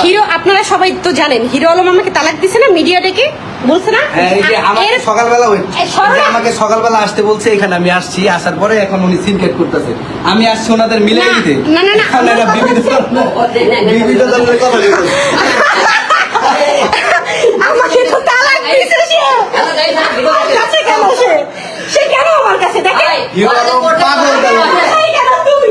Hero আপনারা সবাই তো জানেন হিরো আলম আমাকে তালাক দিছে না মিডিয়া ডেকে বলছে না হ্যাঁ আমাকে সকালবেলা আমাকে সকালবেলা আসতে বলছে এখানে আমি আসছি আসার পরে এখন উনি সিনকেট করতেছে আমি আসছি ওনাদের মিলে না, দিতে না, না, না, এখন আমার বিবিধ বিবিধ ধরনের কথা আমাকে তো তালাক দিছে সে কেন সে সে কেন আমার কাছে দেখে হিরো আলম পাগল গেল। সেই কেন তুমি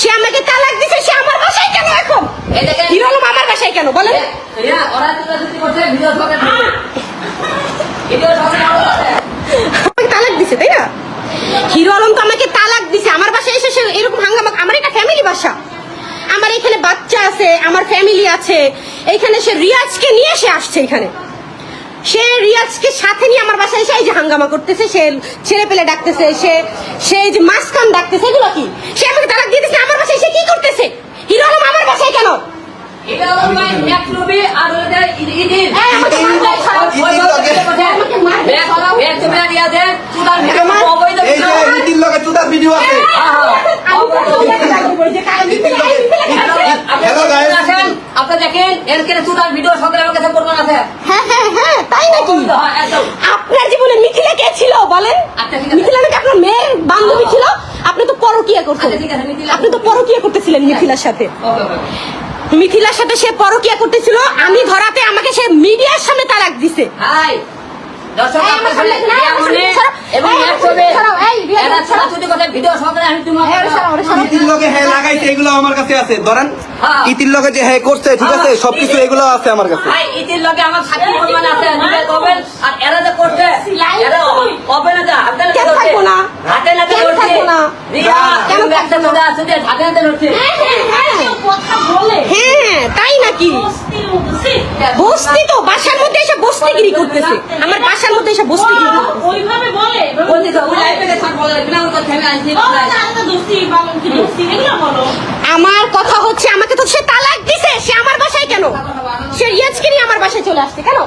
সে আমাকে তালাক দিছে সে আমার বাসায় কেন এখন? এই দেখেন। হিরো আলম আমার বাসায় কেন বলেন। আমাকে তালাক দিছে তাই না? হিরো আলম তো আমাকে তালাক দিছে আমার বাসায় এসে সে এরকম হাঙ্গামা আমার এটা ফ্যামিলি বাসা। আমার এখানে বাচ্চা আছে আমার ফ্যামিলি আছে। এইখানে সে রিয়াজকে নিয়ে সে আসছে এখানে। সে রিয়াজকে সাথে নিয়ে আমার বাসায় এসে এই যে হাঙ্গামা করতেছে সে ছেলে পেলে ডাকতেছে সে সে যে মাসকান ডাকতেছে এগুলো কি? সে আমাকে তালাক দিয়ে দিচ্ছে আমার বাসায় সে কি করতেছে? হিরো আলম আমার বাসায় কেন? এটা হলো ভাই এক রুবি আর ওদের ইদিন এই, আমাকে মারবে, ছাড়ো। আমাকে মারবে, ছাড়ো। এই যে নীতির লগে চুদার ভিডিও আছে আমি তো তোকে ডাক দেবো, এই যে কালো মিথিলা, এই মিথিলাকে ডাক দে। আপনি ভিডিও আমার কাছে আছে? হ্যাঁ হ্যাঁ হ্যাঁ তাই নাকি? আপনার জীবনে মিথিলা কে ছিল বলেন? আচ্ছা, ঠিক আছে। মিথিলা নাকি আপনার মেয়ের বান্ধবী ছিল? আপনি তো পরকিয়া করতেন আচ্ছা, আপনি তো পরকিয়া করতেছিলেন মিথিলার সাথে। মিথিলার সাথে সে পরকিয়া করতেছিল আমি ধরাতে আমাকে সে মিডিয়ার সামনে তালাক দিছে। হাই দর্শক আপনার সামনে। এবং এক ছবি এই, রিয়া, এরা সরাও। ছোটাছুটি কথা ভিডিও সকালে আমি তোমার এই, সরাও, ওরে সরাও। ইতির লগে হ্যাঁ লাগাইছে এগুলো আমার কাছে আছে ধরেন হ্যাঁ। ইতির লগে যে হ্যাঁ করছে ঠিক আছে সবকিছু এগুলো আছে আমার কাছে ভাই ইতির লগে আমার সাক্ষী প্রমাণ আছে নিজে কবেন আর এরা যে করছে এরা হবে না হাতে নাতে কেন ধরছে থাকব না? হাতে নাতে কেন ধরছে থাকব না? রিয়া কেন কেন একটা থাকব আছে যে হাতে নাতে ধরছে হ্যাঁ তাই নাকি বস্তি তো বাসার মধ্যে এসে বস্তিগিরি করতেছে। আমার বাসার মধ্যে এসে বস্তিগিরি ওইভাবে বলে ওই লাইফে বলে বিনা কথা আমি বলো আমার কথা হচ্ছে আমাকে তো সে তালাক দিছে সে আমার বাসায় কেন? সে রিয়াজকে নিয়ে আমার বাসায় চলে আসছে কেন?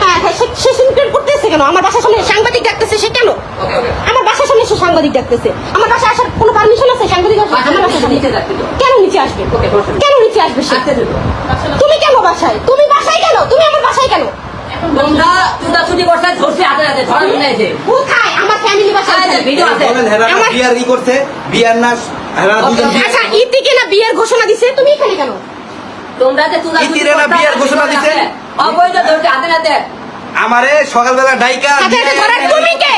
হ্যাঁ হ্যাঁ, সে- সিনক্রেট করতেছে কেন? আমার বাসার সামনে সাংবাদিক ডাকতেছে সে কেন? আমার বাসার সামনে সে সাংবাদিক ডাকতেছে। আমার বাসায় আসার কোনো পারমিশন আছে? সাংবাদিক আমার বাসার সামনে। নিচে কেন নিচে আসবে? কেন নিচে আসবে সে? বাসায়? তুমি বাসায় কেন? তুমি আমার বাসায় কেন? তোমরা চুটা চুটি করছে ধরছে হাতে হাতে ধরা শুনে কোথায়? আমার ফ্যামিলি বাসায় ভিডিও আছে। বলেন হেরা বিয়ার ই করছে বিয়ার না হেরা দুজন আচ্ছা ইতিকে না বিয়ের ঘোষণা দিছে তুমি এখানে কেন? তোমরা যে চুটা চুটি ইতিরে না ঘোষণা দিছে? অবৈধ ধরছে হাতে হাতে। আমারে সকালবেলা ডাইকা হাতে হাতে ধরার তুমি কে?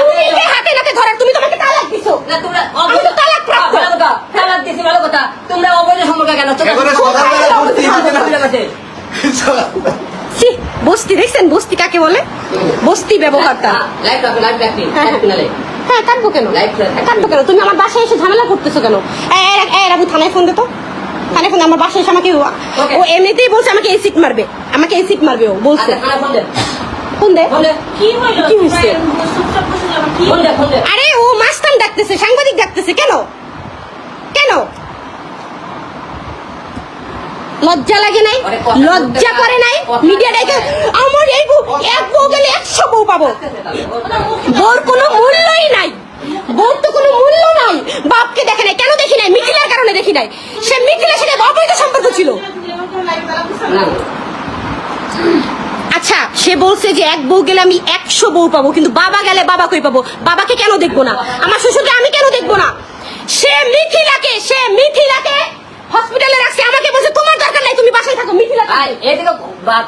তুমি কে হাতে নাতে ধরার তুমি তোমাকে তালাক দিছো না তোমরা আমি তো তালাক প্রাপ্ত। ভালো কথা তালাক দিছি ভালো কথা তোমরা অবৈধ সম্পর্ক কেন এবারে সকালবেলা ধরছি, হাতে নাতে। ছি, বস্তি দেখছেন বস্তি কাকে বলে? বস্তি ব্যবহারটা। হ্যাঁ, লাইভ হ্যাঁ কাটবো কেন? Live কাটবো কেন? তুমি আমার বাসায় এসে ঝামেলা করতেছো কেন? রাবু থানায় ফোন দে তো। থানায় ফোন আমার বাসায় এসে আমাকে ও- ও এমনিতেই বলছে আমাকে এসিড মারবে আমাকে এসিড মারবে ও বলছে। আচ্ছা ফোন দে। ফোন দে। ফোন দে। কি হইল? কি হইছে? চুপচাপ বসে যাব কি ফোন দে ফোন দে। আরে ও মাস্তান ডাকতেছে সাংবাদিক ডাকতেছে কেন? কেন? লজ্জা লাগে নাই? লজ্জা করে নাই? মিডিয়া নাই। আমার এই বউ এক বউ গেলে একশো বউ পাবো। বউর কোনো মূল্যই নাই। বউর তো কোনো মূল্য নাই। বাপকে দেখে নাই কেন দেখি নাই? মিথিলার কারণে দেখি নাই। সে মিথিলার সাথে অবৈধ সম্পর্ক ছিল। আচ্ছা সে বলছে যে এক বউ গেলে আমি একশো বউ পাবো কিন্তু বাবা গেলে বাবা কই পাবো? বাবাকে কেন দেখব না? আমার শ্বশুরকে আমি কেন দেখব না? সে মিথিলাকে সে মিথিলাকে হসপিটালে রাখছে আমাকে বলছে তোমার দরকার নাই তুমি বাসায় থাকো মিথিলা আর এদিকে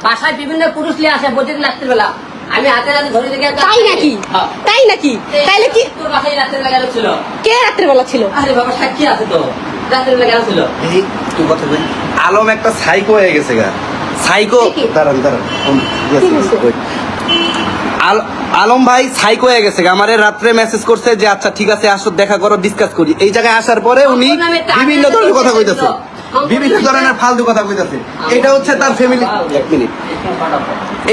বাসায় বিভিন্ন পুরুষ নিয়ে আসে প্রতিদিন রাত্রির বেলা আমি হাতে হাতে ধরে দেখে তাই নাকি হ্যাঁ। তাই নাকি তাইলে কি তোর বাসায় রাত্রির বেলা গেল ছিল কে রাত্রেবেলা ছিল আরে বাবা সাক্ষী আছে তো রাত্রির বেলা ছিল এই, তুই কথা বল। আলম একটা সাইকো হয়ে গেছে গা সাইকো? দাঁড়ান দাঁড়ান. আল- আলম ভাই সাইকো হয়ে গেছে গা। আমারে রাত্রে মেসেজ করছে যে আচ্ছা ঠিক আছে আসো দেখা করো ডিসকাস করি এই জায়গায় আসার পরে উনি আমি বিভিন্ন ধরনের কথা। কইতেছে বিভিন্ন ধরনের ফালতু কথা কইতাছে। এটা হচ্ছে তার ফ্যামিলি এক মিনিট।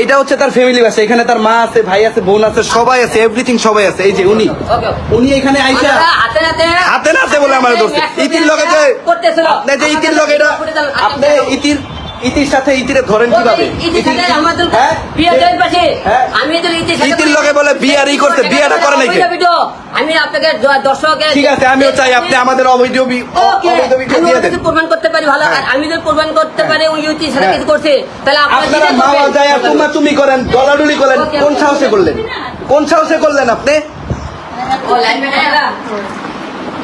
এটা হচ্ছে তার ফ্যামিলি আছে এখানে তার মা আছে ভাই আছে বোন আছে সবাই আছে এভরিথিং সবাই আছে। এই যে উনি। উনি এখানে আইসা হাতে নাতে। হাতে নাতে বলে আমার ধরছে। ইতির লগে যে করতেছিল। না যে ইতির লগে এটা আপনি ইতির ইতির সাথে ইতিরে ধরেন কীভাবে ইতির হ্যাঁ? হ্যাঁ? লগে বলে বিয়ার ই করছে, বিয়াটা করে নাকি? আমি আপনাকে দর্শকে ঠিক আছে আমিও চাই আপনি আমাদের অবৈধ প্রমাণ করতে পারি ভালো আর আমি যদি প্রমাণ করতে পারি ওই সাথে হ্যাঁ। কিছু করছে তাহলে আপনারা করবেন। যায় তুমা তুমি করেন দলাডুলি করেন কোন সাহসে করলেন কোন সাহসে করলেন আপনি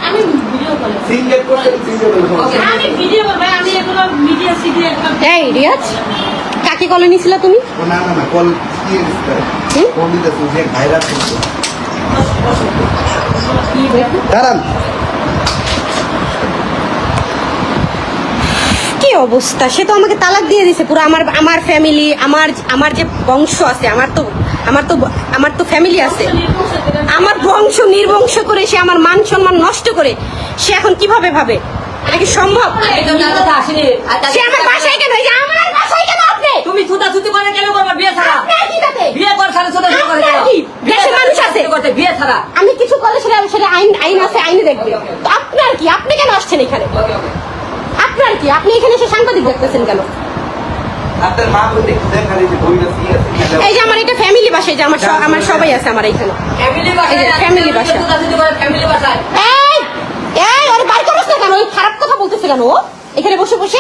আমি ভিডিও করব আমি এগুলো মিডিয়া সিডি এই রিয়াজ কাকে কলে নিছিল তুমি? না না না কল দিয়ে হুম? কল দিতে যে ভাইরাস করছে। দাঁড়ান। কি অবস্থা? সে তো আমাকে তালাক দিয়ে দিছে পুরো আমার আমার ফ্যামিলি আমার আমার যে বংশ আছে আমার তো আমার তো আমার তো ফ্যামিলি আছে। নির্বংশ করে সে আমার মান সম্মান নষ্ট করে সে এখন কীভাবে ভাবে? এটা কি সম্ভব? আমি তো তার কথা আসিনি। আর তার- সে আমার বাসায় কেন? আমার বাসায় কেন আপনি? তুমি করে কেন করবা বিয়ে ছাড়া? কর সারা? বিয়ে দেশে মানুষ আছে। করতে বিয়ে ছাড়া? আমি কিছু করলে সেটা সেটা আইন আইন আছে আইনে দেখবে। তো আপনার কি? আপনি কেন আসছেন এখানে? আপনার কি? আপনি এখানে এসে সাংবাদিক দেখতেছেন কেন? আপনার মা যে কি আছে। এই যে আমার এটা ফ্যামিলি বাসায় যে আমার আমার সবাই আছে আমার এখানে। ফ্যামিলি বাসা। এই এই ওর বাই করছ না কেন? ওই খারাপ কথা বলতেছে কেন ও? এখানে বসে বসে।